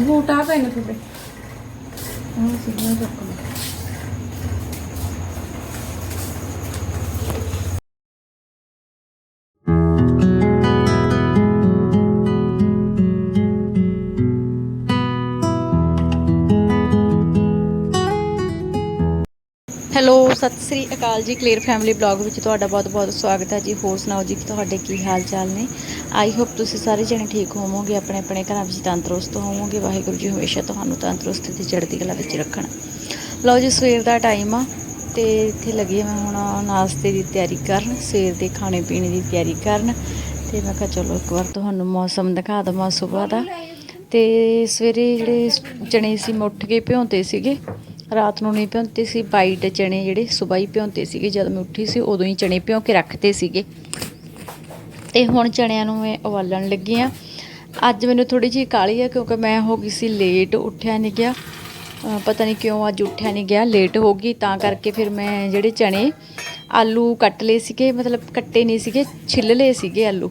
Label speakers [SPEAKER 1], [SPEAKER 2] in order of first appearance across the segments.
[SPEAKER 1] Boot ਆ PAN ਤੁਹਾਡੇ ਹਾਂ ਸਿੱਧਾ
[SPEAKER 2] ਸਤਿ ਸ੍ਰੀ ਅਕਾਲ ਜੀ ਕਲੀਅਰ ਫੈਮਿਲੀ ਬਲੌਗ ਵਿੱਚ ਤੁਹਾਡਾ ਬਹੁਤ-ਬਹੁਤ ਸਵਾਗਤ ਹੈ ਜੀ। ਹੋਰ ਸੁਣਾਓ ਜੀ ਕਿ ਤੁਹਾਡੇ ਕੀ ਹਾਲ ਚਾਲ ਨੇ? ਆਈ ਹੋਪ ਤੁਸੀਂ ਸਾਰੇ ਜਣੇ ਠੀਕ ਹੋਵੋਗੇ, ਆਪਣੇ ਆਪਣੇ ਘਰਾਂ ਵਿੱਚ ਤੰਦਰੁਸਤ ਹੋਵੋਗੇ। ਵਾਹਿਗੁਰੂ ਜੀ ਹਮੇਸ਼ਾ ਤੁਹਾਨੂੰ ਤੰਦਰੁਸਤੀ ਤੇ ਚੜ੍ਹਦੀ ਕਲਾ ਵਿੱਚ ਰੱਖਣ। ਲਓ ਜੀ, ਸਵੇਰ ਦਾ ਟਾਈਮ ਆ ਤੇ ਇੱਥੇ ਲੱਗੀ ਮੈਂ ਹੁਣ ਨਾਸ਼ਤੇ ਦੀ ਤਿਆਰੀ ਕਰਨ, ਸਵੇਰ ਦੇ ਖਾਣੇ ਪੀਣੇ ਦੀ ਤਿਆਰੀ ਕਰਨ। ਤੇ ਮੈਂ ਕਿਹਾ ਚਲੋ ਇੱਕ ਵਾਰ ਤੁਹਾਨੂੰ ਮੌਸਮ ਦਿਖਾ ਦਵਾਂ ਸਵੇਰ ਦਾ। ਤੇ ਸਵੇਰੇ ਜਿਹੜੇ ਚਣੇ ਸੀ ਮੈਂ ਉੱਠ ਕੇ ਭਿਉਂਦੇ ਸੀਗੇ ਰਾਤ ਨੂੰ ਨਹੀਂ ਭਿਉਂਤੇ ਸੀ ਵਾਈਟ ਚਣੇ ਜਿਹੜੇ ਸਵੇਰ ਹੀ ਭਿਉਂਤੇ ਸੀਗੇ, ਜਦ ਮੈਂ ਉੱਠੀ ਸੀ ਉਦੋਂ ਹੀ ਚਣੇ ਭਿਉਂ ਕੇ ਰੱਖਤੇ ਸੀਗੇ। ਤੇ ਹੁਣ ਚਣਿਆਂ ਨੂੰ ਮੈਂ ਉਬਾਲਣ ਲੱਗੀ ਆ। ਅੱਜ ਮੈਨੂੰ ਥੋੜੀ ਜਿਹੀ ਕਾਲੀ ਆ, ਕਿਉਂਕਿ ਮੈਂ ਹੋ ਗਈ ਸੀ ਲੇਟ ਉੱਠਿਆ ਨਹੀਂ ਗਿਆ। ਪਤਾ ਨਹੀਂ ਕਿਉਂ ਅੱਜ ਉੱਠਿਆ ਨਹੀਂ ਗਿਆ ਲੇਟ ਹੋ ਗਈ, ਤਾਂ ਕਰਕੇ ਫਿਰ ਮੈਂ ਜਿਹੜੇ ਚਣੇ ਆਲੂ ਕੱਟ ਲਏ ਸੀਗੇ, ਮਤਲਬ ਕੱਟੇ ਨਹੀਂ ਸੀਗੇ, ਛਿੱਲ ਲਏ ਸੀਗੇ ਆਲੂ।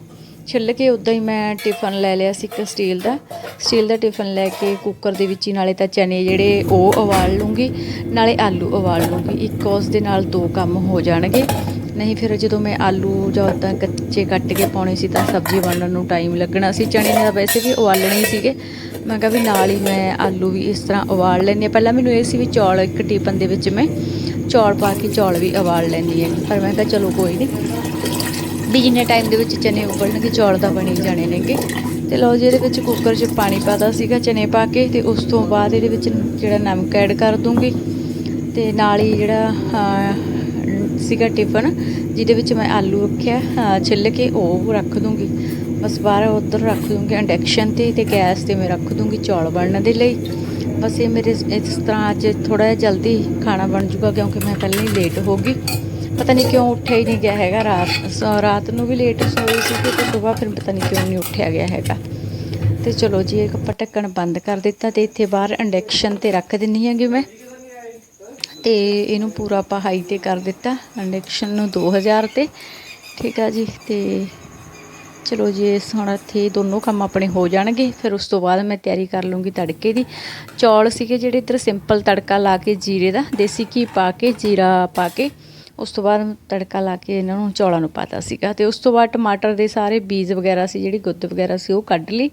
[SPEAKER 2] ਛਿੱਲ ਕੇ ਉਦਾਂ ਹੀ ਮੈਂ ਟਿਫਨ ਲੈ ਲਿਆ ਸੀ ਇੱਕ ਸਟੀਲ ਦਾ। ਸਟੀਲ ਦਾ ਟਿਫਨ ਲੈ ਕੇ ਕੁੱਕਰ ਦੇ ਵਿੱਚ ਹੀ ਨਾਲੇ ਤਾਂ ਚਨੇ ਜਿਹੜੇ ਉਹ ਉਬਾਲ ਲੂੰਗੀ, ਨਾਲੇ ਆਲੂ ਉਬਾਲ ਲੂੰਗੀ। ਇੱਕ ਉਸ ਦੇ ਨਾਲ ਦੋ ਕੰਮ ਹੋ ਜਾਣਗੇ। ਨਹੀਂ ਫਿਰ ਜਦੋਂ ਮੈਂ ਆਲੂ ਜਾਂ ਤਾਂ ਕੱਚੇ ਕੱਟ ਕੇ ਪਾਉਣੇ ਸੀ ਤਾਂ ਸਬਜ਼ੀ ਬਣਨ ਨੂੰ ਟਾਈਮ ਲੱਗਣਾ ਸੀ। ਚਣੇ ਨੇ ਤਾਂ ਵੈਸੇ ਵੀ ਉਬਾਲਣੇ ਹੀ ਸੀਗੇ। ਮੈਂ ਕਿਹਾ ਵੀ ਨਾਲ ਹੀ ਮੈਂ ਆਲੂ ਵੀ ਇਸ ਤਰ੍ਹਾਂ ਉਬਾਲ ਲੈਂਦੀ ਹਾਂ। ਪਹਿਲਾਂ ਮੈਨੂੰ ਇਹ ਸੀ ਵੀ ਚੌਲ ਇੱਕ ਟਿਫਨ ਦੇ ਵਿੱਚ ਮੈਂ ਚੌਲ ਪਾ ਕੇ ਚੌਲ ਵੀ ਉਬਾਲ ਲੈਂਦੀ ਹਾਂ। ਪਰ ਮੈਂ ਕਿਹਾ ਚਲੋ ਕੋਈ ਨਹੀਂ ਵੀ ਜਿੰਨੇ ਟਾਈਮ ਦੇ ਵਿੱਚ ਚਨੇ ਉਬਲਣਗੇ, ਚੌਲ ਦਾ ਬਣੀ ਜਾਣੇ ਨੇਗੇ। ਤੇ ਲਓ ਜੀ, ਇਹਦੇ ਵਿੱਚ ਕੁੱਕਰ 'ਚ ਪਾਣੀ ਪਾਦਾ ਸੀਗਾ ਚਨੇ ਪਾ ਕੇ ਤੇ ਉਸ ਤੋਂ ਬਾਅਦ ਇਹਦੇ ਵਿੱਚ ਜਿਹੜਾ ਨਮਕ ਐਡ ਕਰ ਦੂੰਗੀ। ਤੇ ਨਾਲ ਹੀ ਜਿਹੜਾ ਸੀਗਾ ਟਿਫਨ ਜਿਹਦੇ ਵਿੱਚ ਮੈਂ ਆਲੂ ਰੱਖਿਆ ਛਿੱਲ ਕੇ, ਉਹ ਰੱਖ ਦੂੰਗੀ। ਬਸ ਬਾਹਰ ਉਧਰ ਰੱਖ ਦੂੰਗੀ ਇੰਡਕਸ਼ਨ ਤੇ ਤੇ ਗੈਸ ਤੇ ਮੈਂ ਰੱਖ ਦੂੰਗੀ ਚੌਲ ਬਣਨ ਦੇ ਲਈ। ਬਸ ਇਹ ਮੇਰੇ ਇਸ ਤਰ੍ਹਾਂ ਅੱਜ ਥੋੜਾ ਜਿਹਾ ਜਲਦੀ ਖਾਣਾ ਬਣ ਜੂਗਾ ਕਿਉਂਕਿ ਮੈਂ ਪਹਿਲਾਂ ਹੀ ਲੇਟ ਹੋ ਗਈ। ਪਤਾ ਨਹੀਂ ਕਿਉਂ ਉੱਠਿਆ ਹੀ ਨਹੀਂ ਗਿਆ ਹੈਗਾ ਰਾਤ, ਸ- ਰਾਤ ਨੂੰ ਵੀ ਲੇਟ ਸੋਈ ਸੀ ਤੇ ਸਵੇਰ ਫਿਰ ਪਤਾ ਨਹੀਂ ਕਿਉਂ ਨਹੀਂ ਉੱਠਿਆ ਗਿਆ ਹੈਗਾ। ਤੇ ਚਲੋ ਜੀ ਇਹ ਕੱਪੜਾ ਢੱਕਣ ਬੰਦ ਕਰ ਦਿੱਤਾ ਤੇ ਇੱਥੇ ਬਾਹਰ ਇੰਡਕਸ਼ਨ ਤੇ ਰੱਖ ਦਿੰਨੀ ਹੈਗੀ ਮੈਂ। ਤੇ ਇਹਨੂੰ ਪੂਰਾ ਆਪਾਂ ਹਾਈ ਤੇ ਕਰ ਦਿੱਤਾ ਇੰਡਕਸ਼ਨ ਨੂੰ 2000 ਤੇ। ਠੀਕ ਆ ਜੀ, ਤੇ ਚਲੋ ਜੀ ਹੁਣ ਇੱਥੇ ਦੋਨੋਂ ਕੰਮ ਆਪਣੇ ਹੋ ਜਾਣਗੇ। ਫਿਰ ਉਸ ਤੋਂ ਬਾਅਦ ਮੈਂ ਤਿਆਰੀ ਕਰ ਲੂੰਗੀ ਤੜਕੇ ਦੀ। ਚੌਲ ਸੀਗੇ ਜਿਹੜੇ ਇੱਧਰ ਸਿੰਪਲ ਤੜਕਾ ਲਾ ਕੇ ਜੀਰੇ ਦਾ, ਦੇਸੀ ਘੀ ਪਾ ਕੇ, ਜੀਰਾ ਪਾ ਕੇ। ਉਸ ਤੋਂ ਬਾਅਦ ਤੜਕਾ ਲਾ ਕੇ ਇਹਨਾਂ ਨੂੰ ਚੌਲਾਂ ਨੂੰ ਪਾਤਾ ਸੀਗਾ ਤੇ ਉਸ ਤੋਂ ਬਾਅਦ ਟਮਾਟਰ ਦੇ ਸਾਰੇ ਬੀਜ ਵਗੈਰਾ ਸੀ, ਜਿਹੜੀ ਗੁੱਦ ਵਗੈਰਾ ਸੀ ਉਹ ਕੱਢ ਲਈ,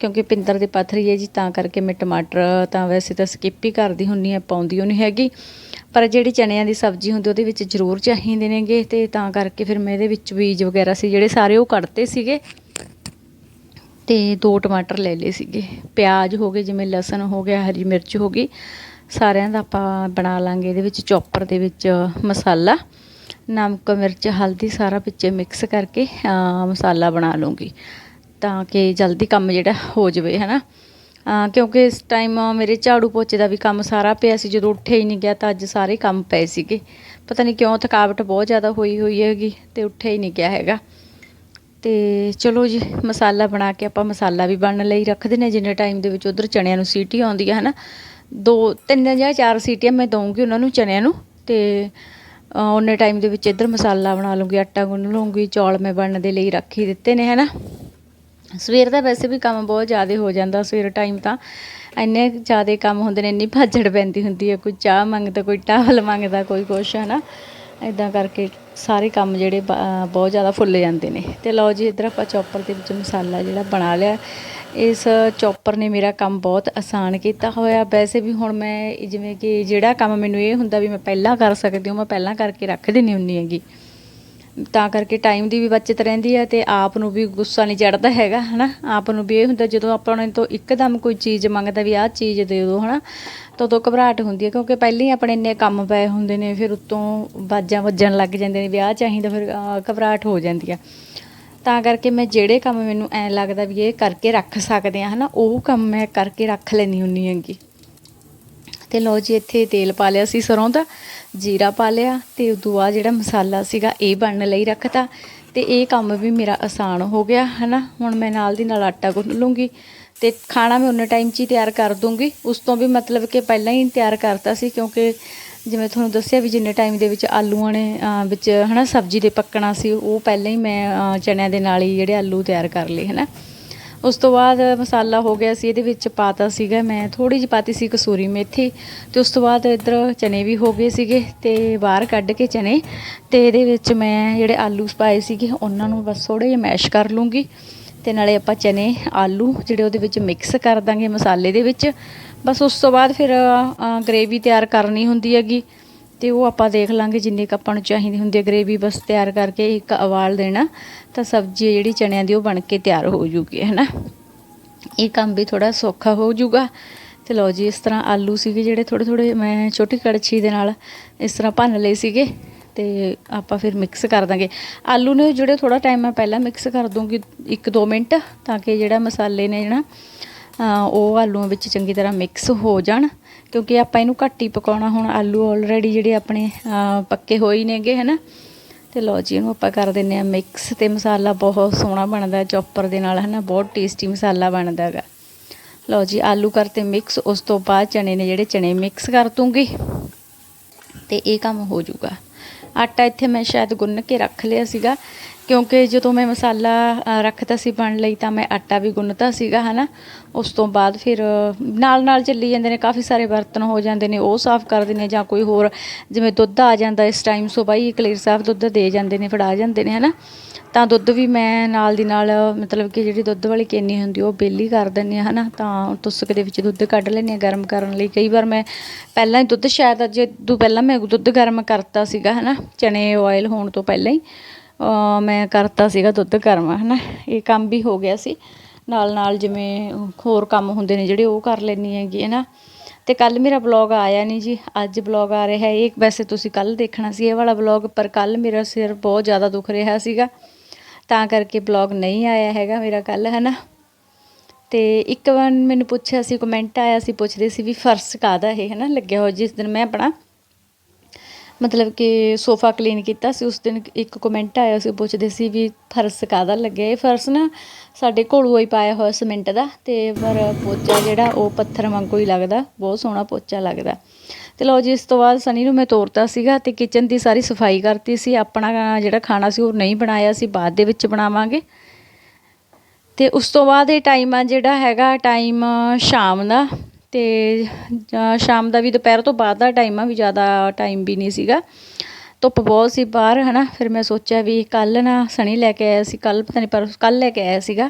[SPEAKER 2] ਕਿਉਂਕਿ ਪਿੰਦਰ ਦੇ ਪੱਥਰੀ ਹੈ ਜੀ, ਤਾਂ ਕਰਕੇ ਮੈਂ ਟਮਾਟਰ ਤਾਂ ਵੈਸੇ ਤਾਂ ਸਕਿਪ ਹੀ ਕਰਦੀ ਹੁੰਨੀ ਆ ਪਾਉਂਦੀ ਉਹ ਨਹੀਂ ਹੈਗੀ। ਪਰ ਜਿਹੜੀ ਚਣਿਆਂ ਦੀ ਸਬਜ਼ੀ ਹੁੰਦੀ, ਉਹਦੇ ਵਿੱਚ ਜ਼ਰੂਰ ਚਾਹੀਦੇ ਨੇਗੇ ਤੇ ਤਾਂ ਕਰਕੇ ਫਿਰ ਮੈਂ ਇਹਦੇ ਵਿੱਚ ਬੀਜ ਵਗੈਰਾ ਸੀ, ਜਿਹੜੇ ਸਾਰੇ ਉਹ ਕੱਢਤੇ ਸੀਗੇ। ਤੇ ਦੋ ਟਮਾਟਰ ਲੈ ਲਏ ਸੀਗੇ। ਪਿਆਜ਼ ਹੋ ਗਏ, ਜਿਵੇਂ ਲਸਣ ਹੋ ਗਿਆ, ਹਰੀ ਮਿਰਚ ਹੋ ਗਈ। ਸਾਰਿਆਂ ਦਾ ਆਪਾਂ ਬਣਾ ਲਾਂਗੇ। ਇਹਦੇ ਵਿੱਚ ਚੌਪਰ ਦੇ ਵਿੱਚ ਮਸਾਲਾ ਨਮਕ ਮਿਰਚ ਹਲਦੀ ਸਾਰਾ ਵਿੱਚ ਮਿਕਸ ਕਰਕੇ ਮਸਾਲਾ ਬਣਾ ਲੂੰਗੀ। ਤਾਂ ਕਿ ਜਲਦੀ ਕੰਮ ਜਿਹੜਾ ਹੋ ਜਾਵੇ ਹਨਾ? ਅਹ, ਕਿਉਂਕਿ ਇਸ ਟਾਈਮ ਮੇਰੇ ਝਾੜੂ ਪੋਚੇ ਦਾ ਵੀ ਕੰਮ ਸਾਰਾ ਪਿਆ ਸੀ। ਜਦੋਂ ਉੱਠਿਆ ਹੀ ਨਹੀਂ ਗਿਆ ਤਾਂ ਅੱਜ ਸਾਰੇ ਕੰਮ ਪਏ ਸੀਗੇ। ਪਤਾ ਨਹੀਂ ਕਿਉਂ ਥਕਾਵਟ ਬਹੁਤ ਜ਼ਿਆਦਾ ਹੋਈ ਹੋਈ ਹੈਗੀ ਤੇ ਉੱਠਿਆ ਹੀ ਨਹੀਂ ਗਿਆ ਹੈਗਾ। ਤੇ ਚਲੋ ਜੀ ਮਸਾਲਾ ਬਣਾ ਕੇ ਆਪਾਂ ਮਸਾਲਾ ਵੀ ਬਣਨ ਲਈ ਰੱਖਦੇ ਨੇ। ਜਿੰਨੇ ਟਾਈਮ ਦੇ ਵਿੱਚ ਉਧਰ ਚਣਿਆਂ ਨੂੰ ਸੀਟੀ ਆਉਂਦੀ ਹੈ ਹਨਾ? ਦੋ ਤਿੰਨ ਜਾਂ ਚਾਰ ਸੀਟੀਆਂ ਮੈਂ ਦਊਂਗੀ ਉਹਨਾਂ ਨੂੰ ਚਣਿਆਂ ਨੂੰ ਤੇ ਅ, ਉਨੇ ਟਾਈਮ ਦੇ ਵਿੱਚ ਇੱਧਰ ਮਸਾਲਾ ਬਣਾ ਲੂੰਗੀ ਆਟਾ ਗੁੰਨ ਲੂੰਗੀ ਚੌਲ ਮੈਂ ਬਣਨ ਦੇ ਲਈ ਰੱਖ ਹੀ ਦਿੱਤੇ ਨੇ ਹਨਾ? ਸਵੇਰ ਦਾ ਵੈਸੇ ਵੀ ਕੰਮ ਬਹੁਤ ਜ਼ਿਆਦਾ ਹੋ ਜਾਂਦਾ ਸਵੇਰ ਟਾਈਮ ਤਾਂ ਇੰਨੇ ਜ਼ਿਆਦਾ ਕੰਮ ਹੁੰਦੇ ਨੇ ਇੰਨੀ ਭਾਜੜ ਪੈਂਦੀ ਹੁੰਦੀ ਹੈ ਕੋਈ ਚਾਹ ਮੰਗਦਾ ਕੋਈ ਟਾਵਲ ਮੰਗਦਾ ਕੋਈ ਕੁਛ ਹੈ ਨਾ ਇਦਾਂ ਕਰਕੇ ਸਾਰੇ ਕੰਮ ਜਿਹੜੇ ਬ- ਬਹੁਤ ਜ਼ਿਆਦਾ ਫੁੱਲ ਜਾਂਦੇ ਨੇ। ਤੇ ਲਓ ਜੀ ਇੱਧਰ ਆਪਾਂ ਚੌਪਰ ਦੇ ਵਿੱਚ ਮਸਾਲਾ ਜਿਹੜਾ ਬਣਾ ਲਿਆ। ਇਸ ਚੌਪਰ ਨੇ ਮੇਰਾ ਕੰਮ ਬਹੁਤ ਆਸਾਨ ਕੀਤਾ ਹੋਇਆ। ਵੈਸੇ ਵੀ ਹੁਣ ਮੈਂ ਜਿਵੇਂ ਕਿ ਜਿਹੜਾ ਕੰਮ ਮੈਨੂੰ ਇਹ ਹੁੰਦਾ ਵੀ ਮੈਂ ਪਹਿਲਾਂ ਕਰ ਸਕਦੀ ਹਾਂ, ਮੈਂ ਪਹਿਲਾਂ ਕਰਕੇ ਰੱਖ ਦਿੰਦੀ ਹੁੰਦੀ ਹੈਗੀ। ਤਾਂ ਕਰਕੇ ਟਾਈਮ ਦੀ ਵੀ ਬਚਤ ਰਹਿੰਦੀ ਹੈ ਤੇ ਆਪ ਨੂੰ ਵੀ ਗੁੱਸਾ ਨਹੀਂ ਚੜਦਾ ਹੈਗਾ, ਹਨਾ? ਆਪ ਨੂੰ ਵੀ ਇਹ ਹੁੰਦਾ ਜਦੋਂ ਆਪਾਂ ਉਹਨਾਂ ਤੋਂ ਇੱਕਦਮ ਕੋਈ ਚੀਜ਼ ਮੰਗਦਾ ਵੀ ਆਹ ਚੀਜ਼ ਦੇ ਦਿਓ, ਹਨਾ? ਤਾਂ ਉਦੋਂ ਘਬਰਾਹਟ ਹੁੰਦੀ ਹੈ ਕਿਉਂਕਿ ਪਹਿਲਾਂ ਹੀ ਆਪਣੇ ਇੰਨੇ ਕੰਮ ਪਏ ਹੁੰਦੇ ਨੇ, ਫਿਰ ਉੱਤੋਂ ਬਾਜਾਂ ਵੱਜਣ ਲੱਗ ਜਾਂਦੇ ਨੇ ਵਿਆਹ ਚਾਹੀਦਾ, ਫਿਰ ਘਬਰਾਹਟ ਹੋ ਜਾਂਦੀ ਆ। ਤਾਂ ਕਰਕੇ ਮੈਂ ਜਿਹੜੇ ਕੰਮ ਮੈਨੂੰ ਐਂ ਲੱਗਦਾ ਵੀ ਇਹ ਕਰਕੇ ਰੱਖ ਸਕਦੇ ਆ, ਹਨਾ, ਉਹ ਕੰਮ ਮੈਂ ਕਰਕੇ ਰੱਖ ਲੈਣੀ ਹੁੰਨੀ ਹੈਗੀ। ਤੇ ਲਓ ਜੀ, ਇੱਥੇ ਤੇਲ ਪਾ ਲਿਆ ਸੀ ਸਰੋਂ ਦਾ, ਜੀਰਾ ਪਾ ਲਿਆ, ਤੇ ਉਦੋਂ ਬਾਅਦ ਜਿਹੜਾ ਮਸਾਲਾ ਸੀਗਾ ਇਹ ਬਣਨ ਲਈ ਰੱਖਤਾ। ਤੇ ਇਹ ਕੰਮ ਵੀ ਮੇਰਾ ਆਸਾਨ ਹੋ ਗਿਆ, ਹਨਾ, ਹੁਣ ਮੈਂ ਨਾਲ ਦੀ ਨਾਲ ਆਟਾ ਗੁੰਨ ਲੂੰਗੀ। ਤੇ ਖਾਣਾ ਮੈਂ ਉਨੇ ਟਾਈਮ 'ਚ ਹੀ ਤਿਆਰ ਕਰ ਦੂੰਗੀ। ਉਸ ਤੋਂ ਵੀ ਮਤਲਬ ਕਿ ਪਹਿਲਾਂ ਹੀ ਤਿਆਰ ਕਰਤਾ ਸੀ, ਕਿਉਂਕਿ ਜਿਵੇਂ ਤੁਹਾਨੂੰ ਦੱਸਿਆ ਵੀ ਜਿੰਨੇ ਟਾਈਮ ਦੇ ਵਿੱਚ ਆਲੂਆਂ ਨੇ ਅਹ, ਵਿੱਚ ਹਨਾ ਸਬਜ਼ੀ ਦੇ ਪੱਕਣਾ ਸੀ ਉਹ ਪਹਿਲਾਂ ਹੀ ਮੈਂ ਚਣਿਆਂ ਦੇ ਨਾਲ ਹੀ ਜਿਹੜੇ ਆਲੂ ਤਿਆਰ ਕਰ ਲਏ ਹਨਾ। ਉਸ ਤੋਂ ਬਾਅਦ ਮਸਾਲਾ ਹੋ ਗਿਆ ਸੀ ਇਹਦੇ ਵਿੱਚ ਪਾਤਾ ਸੀਗਾ ਮੈਂ ਥੋੜੀ ਜਿਹੀ ਪਾਤੀ ਸੀ ਕਸੂਰੀ ਮੇਥੀ ਤੇ ਉਸ ਤੋਂ ਬਾਅਦ ਇੱਧਰ ਚਨੇ ਵੀ ਹੋ ਗਏ ਸੀਗੇ ਤੇ ਬਾਹਰ ਕੱਢ ਕੇ ਚਨੇ ਤੇ ਇਹਦੇ ਵਿੱਚ ਮੈਂ ਜਿਹੜੇ ਆਲੂ ਪਾਏ ਸੀਗੇ ਉਹਨਾਂ ਨੂੰ ਬਸ ਥੋੜੇ ਜਿਹਾ ਮੈਸ਼ ਕਰ ਲੂੰਗੀ ਤੇ ਨਾਲੇ ਆਪਾਂ ਚਨੇ ਆਲੂ ਜਿਹੜੇ ਉਹਦੇ ਵਿੱਚ ਮਿਕਸ ਕਰ ਦਾਂਗੇ ਮਸਾਲੇ ਦੇ ਵਿੱਚ ਬਸ ਉਸ ਤੋਂ ਬਾਅਦ ਫਿਰ ਗ੍ਰੇਵੀ ਤਿਆਰ ਕਰਨੀ ਹੁੰਦੀ ਹੈਗੀ। ਤੇ ਉਹ ਆਪਾਂ ਦੇਖ ਲਾਂਗੇ ਜਿੰਨੀ ਕੁ ਆਪਾਂ ਨੂੰ ਚਾਹੀਦੀ ਹੁੰਦੀ ਹੈ ਗ੍ਰੇਵੀ। ਬਸ ਤਿਆਰ ਕਰਕੇ ਇੱਕ ਉਬਾਲ ਦੇਣਾ, ਤਾਂ ਸਬਜ਼ੀ ਜਿਹੜੀ ਚਣਿਆਂ ਦੀ ਉਹ ਬਣ ਕੇ ਤਿਆਰ ਹੋ ਜੂਗੀ ਹੈ ਨਾ ਇਹ ਕੰਮ ਵੀ ਥੋੜਾ ਸੌਖਾ ਹੋ ਜੂਗਾ। ਤੇ ਲਓ ਜੀ, ਇਸ ਤਰ੍ਹਾਂ ਆਲੂ ਸੀਗੇ ਜਿਹੜੇ ਥੋੜੇ ਥੋੜੇ ਮੈਂ ਛੋਟੀ ਕੜਛੀ ਦੇ ਨਾਲ ਇਸ ਤਰ੍ਹਾਂ ਭੰਨ ਲਏ ਸੀਗੇ। ਤੇ ਆਪਾਂ ਫਿਰ ਮਿਕਸ ਕਰ ਦਾਂਗੇ। ਆਲੂ ਨੇ ਜਿਹੜੇ ਥੋੜਾ ਟਾਈਮ ਮੈਂ ਪਹਿਲਾਂ ਮਿਕਸ ਕਰ ਦੂੰਗੀ 1-2 ਮਿੰਟ, ਤਾਂ ਕਿ ਜਿਹੜਾ ਮਸਾਲੇ ਨੇ ਜਿਹੜਾ ਉਹ ਆਲੂਆਂ ਵਿੱਚ ਚੰਗੀ ਤਰ੍ਹਾਂ ਮਿਕਸ ਹੋ ਜਾਣ, ਕਿਉਂਕਿ ਆਪਾਂ ਇਹਨੂੰ ਘੱਟ ਹੀ ਪਕਾਉਣਾ। ਹੁਣ ਆਲੂ ਆਲਰੇਡੀ ਜਿਹੜੇ ਆਪਣੇ ਪੱਕੇ ਹੋਈ ਨੇਗੇ ਹੈ ਨਾ ਤੇ ਲਓ ਜੀ, ਇਹਨੂੰ ਆਪਾਂ ਕਰ ਦਿੰਨੇ ਆ ਮਿਕਸ ਤੇ ਮਸਾਲਾ ਬਹੁਤ ਸੋਹਣਾ ਬਣਦਾ, ਚੌਪਰ ਦੇ ਨਾਲ, ਹਨਾ? ਬਹੁਤ ਟੇਸਟੀ ਮਸਾਲਾ ਬਣਦਾ ਹੈਗਾ। ਲਓ ਜੀ, ਆਲੂ ਕਰਤੇ ਮਿਕਸ ਉਸ ਤੋਂ ਬਾਅਦ ਚਣੇ ਨੇ ਜਿਹੜੇ ਚਣੇ ਮਿਕਸ ਕਰ ਦੂੰਗੀ। ਤੇ ਇਹ ਕੰਮ ਹੋ ਜਾਊਗਾ। ਆਟਾ ਇੱਥੇ ਮੈਂ ਸ਼ਾਇਦ ਗੁੰਨ ਕੇ ਰੱਖ ਲਿਆ ਸੀਗਾ। ਕਿਉਂਕਿ ਜਦੋਂ ਮੈਂ ਮਸਾਲਾ ਅ, ਰੱਖਤਾ ਸੀ ਬਣ ਲਈ ਤਾਂ ਮੈਂ ਆਟਾ ਵੀ ਗੁੰਨਤਾ ਸੀਗਾ ਹਨਾ। ਉਸ ਤੋਂ ਬਾਅਦ ਫਿਰ ਨਾਲ ਨਾਲ ਚੱਲੀ ਜਾਂਦੇ ਨੇ ਕਾਫੀ ਸਾਰੇ ਬਰਤਨ ਹੋ ਜਾਂਦੇ ਨੇ ਉਹ ਸਾਫ਼ ਕਰ ਦਿੰਦੇ ਹਾਂ ਜਾਂ ਕੋਈ ਹੋਰ ਜਿਵੇਂ ਦੁੱਧ ਆ ਜਾਂਦਾ ਇਸ ਟਾਈਮ ਸੋ ਬਾਈ ਕਲੀਅਰ ਸਾਫ਼ ਦੁੱਧ ਦੇ ਜਾਂਦੇ ਨੇ ਫੜਾ ਜਾਂਦੇ ਨੇ ਹਨਾ। ਤਾਂ ਦੁੱਧ ਵੀ ਮੈਂ ਨਾਲ ਦੀ ਨਾਲ ਮਤਲਬ ਕਿ ਜਿਹੜੀ ਦੁੱਧ ਵਾਲੀ ਕੇਨੀ ਹੁੰਦੀ ਉਹ ਬੇਲੀ ਕਰ ਦਿੰਦੀ ਹਾਂ ਹਨਾ। ਤਾਂ ਤੁਸਕ ਦੇ ਵਿੱਚ ਦੁੱਧ ਕੱਢ ਲੈਂਦੀ ਹਾਂ ਗਰਮ ਕਰਨ ਲਈ। ਕਈ ਵਾਰ ਮੈਂ ਪਹਿਲਾਂ ਹੀ ਦੁੱਧ ਸ਼ਾਇਦ ਅੱਜ ਤੋਂ ਪਹਿਲਾਂ ਮੈਂ ਦੁੱਧ ਗਰਮ ਕਰਤਾ ਸੀਗਾ ਹਨਾ। ਚਨੇ ਆਇਲ ਹੋਣ ਤੋਂ ਪਹਿਲਾਂ ਹੀ। ਮੈਂ ਕਰਤਾ ਸੀਗਾ ਦੁੱਧ ਗਰਮ ਨਾ ਇਹ ਕੰਮ ਵੀ ਹੋ ਗਿਆ ਸੀ। ਨਾਲ ਨਾਲ ਜਿਵੇਂ ਹੋਰ ਕੰਮ ਹੁੰਦੇ ਨੇ ਜਿਹੜੇ ਉਹ ਕਰ ਲੈਂਦੀ ਹੈਗੀ ਹੈ ਨਾ ਅਤੇ ਕੱਲ੍ਹ ਮੇਰਾ ਬਲੌਗ ਆਇਆ ਨਹੀਂ ਜੀ। ਅੱਜ ਬਲੌਗ ਆ ਰਿਹਾ ਇਹ ਵੈਸੇ ਤੁਸੀਂ ਕੱਲ੍ਹ ਦੇਖਣਾ ਸੀ ਇਹ ਵਾਲਾ ਬਲੌਗ ਪਰ ਕੱਲ੍ਹ ਮੇਰਾ ਸਿਰ ਬਹੁਤ ਜ਼ਿਆਦਾ ਦੁਖ ਰਿਹਾ ਸੀਗਾ। ਤਾਂ ਕਰਕੇ ਬਲੌਗ ਨਹੀਂ ਆਇਆ ਹੈਗਾ ਮੇਰਾ ਕੱਲ੍ਹ ਹੈ ਨਾ ਤੇ ਇੱਕ ਵਾਰ ਮੈਨੂੰ ਪੁੱਛਿਆ ਸੀ ਕਮੈਂਟ ਆਇਆ ਸੀ, ਪੁੱਛਦੇ ਸੀ ਵੀ ਫਰਸ਼ ਕਾਦਾ ਇਹ ਹੈ ਨਾ ਲੱਗਿਆ ਹੋਇਆ ਜਿਸ ਦਿਨ ਮੈਂ ਆਪਣਾ ਮਤਲਬ ਕਿ ਸੋਫਾ ਕਲੀਨ ਕੀਤਾ ਸੀ, ਉਸ ਦਿਨ ਇੱਕ ਕਮੈਂਟ ਆਇਆ ਸੀ, ਪੁੱਛਦੇ ਸੀ ਵੀ ਫਰਸ਼ ਕਾਦਾ ਲੱਗਿਆ? ਇਹ ਫਰਸ਼ ਨਾ ਸਾਡੇ ਘੋਲੂਆ ਹੀ ਪਾਇਆ ਹੋਇਆ ਸੀਮੈਂਟ ਦਾ ਤੇ ਪਰ ਪੋਚਾ ਜਿਹੜਾ ਉਹ ਪੱਥਰ ਵਾਂਗੂ ਹੀ ਲੱਗਦਾ, ਬਹੁਤ ਸੋਹਣਾ ਪੋਚਾ ਲੱਗਦਾ। ਤੇ ਲਓ ਜੀ, ਇਸ ਤੋਂ ਬਾਅਦ ਸਨੀ ਨੂੰ ਮੈਂ ਤੋਰਤਾ ਸੀਗਾ ਤੇ ਕਿਚਨ ਦੀ ਸਾਰੀ ਸਫ਼ਾਈ ਕਰਤੀ ਸੀ। ਆਪਣਾ ਜਿਹੜਾ ਖਾਣਾ ਸੀ ਉਹ ਨਹੀਂ ਬਣਾਇਆ ਸੀ, ਬਾਅਦ ਦੇ ਵਿੱਚ ਬਣਾਵਾਂਗੇ। ਤੇ ਉਸ ਤੋਂ ਬਾਅਦ ਇਹ ਟਾਈਮ ਆ ਜਿਹੜਾ ਹੈਗਾ ਟਾਈਮ ਸ਼ਾਮ ਦਾ। ਅਤੇ ਸ਼ਾਮ ਦਾ ਵੀ ਦੁਪਹਿਰ ਤੋਂ ਬਾਅਦ ਦਾ ਟਾਈਮ ਆ, ਵੀ ਜ਼ਿਆਦਾ ਟਾਈਮ ਵੀ ਨਹੀਂ ਸੀਗਾ। ਧੁੱਪ ਬਹੁਤ ਸੀ ਬਾਹਰ ਹੈ ਨਾ ਫਿਰ ਮੈਂ ਸੋਚਿਆ ਵੀ ਕੱਲ ਨਾ ਸਣੀ ਲੈ ਕੇ ਆਇਆ ਸੀ ਕੱਲ ਪਤਾ ਨਹੀਂ ਪਰ ਕੱਲ ਲੈ ਕੇ ਆਇਆ ਸੀਗਾ